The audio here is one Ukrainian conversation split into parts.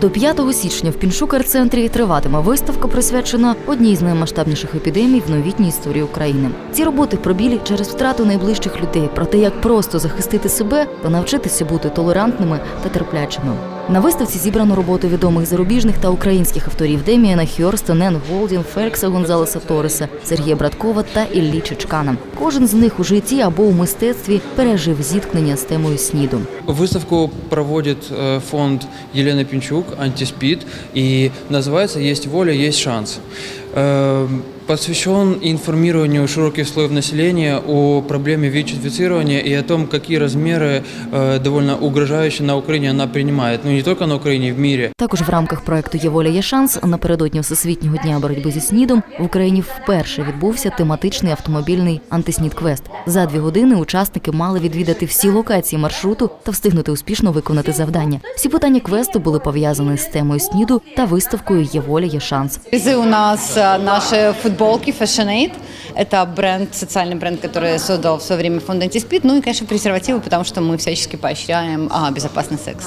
До 5 січня в Піншукар-центрі триватиме виставка, присвячена одній з наймасштабніших епідемій в новітній історії України. Ці роботи про білі через втрату найближчих людей, про те, як просто захистити себе та навчитися бути толерантними та терплячими. На виставці зібрано роботи відомих зарубіжних та українських авторів Деміана Хьорста, Нен Голдін, Фелікса Гонзалеса Торреса, Сергія Браткова та Іллі Чичкана. Кожен з них у житті або у мистецтві пережив зіткнення з темою СНІДу. Выставку проводит э, фонд Елены Пинчук «Антиспид» и называется «Есть воля, есть шанс». Э, Посвящен информированию широких слоев населения о проблеме ВИЧ-инфицирования и о том, какие размеры э, довольно угрожающие на Украине она принимает. Ну не только на Украине, в мире. Також в рамках проекту Є воля, є шанс напередодні Всесвітнього дня боротьби зі снідом в Україні вперше відбувся тематичний автомобільний антиснід квест. За дві години учасники мали відвідати всі локації маршруту та встигнути успішно виконати завдання. Всі питання квесту були пов'язані з темою сніду та виставкою Є воля, є шанс. Призы у нас а, наши футболки Fashion Aid. Это бренд, социальный бренд, который создал в свое время фонд Антиспид. Ну и, конечно, презервативы, потому что мы всячески поощряем а, безопасный секс.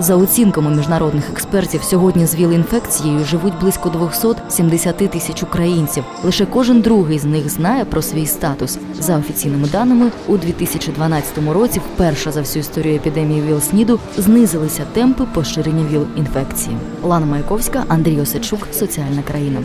За оцінками міжнародних експертів, сьогодні з ВІЛ-інфекцією живуть близько 270 тисяч українців. Лише кожен другий з них знає про свій статус. За офіційними даними, у 2012 році, вперше за всю історію епідемії ВІЛ-СНІДу, знизилися темпи поширення ВІЛ-інфекції. Лана Маяковська, Андрій Осадчук, Соціальна країна.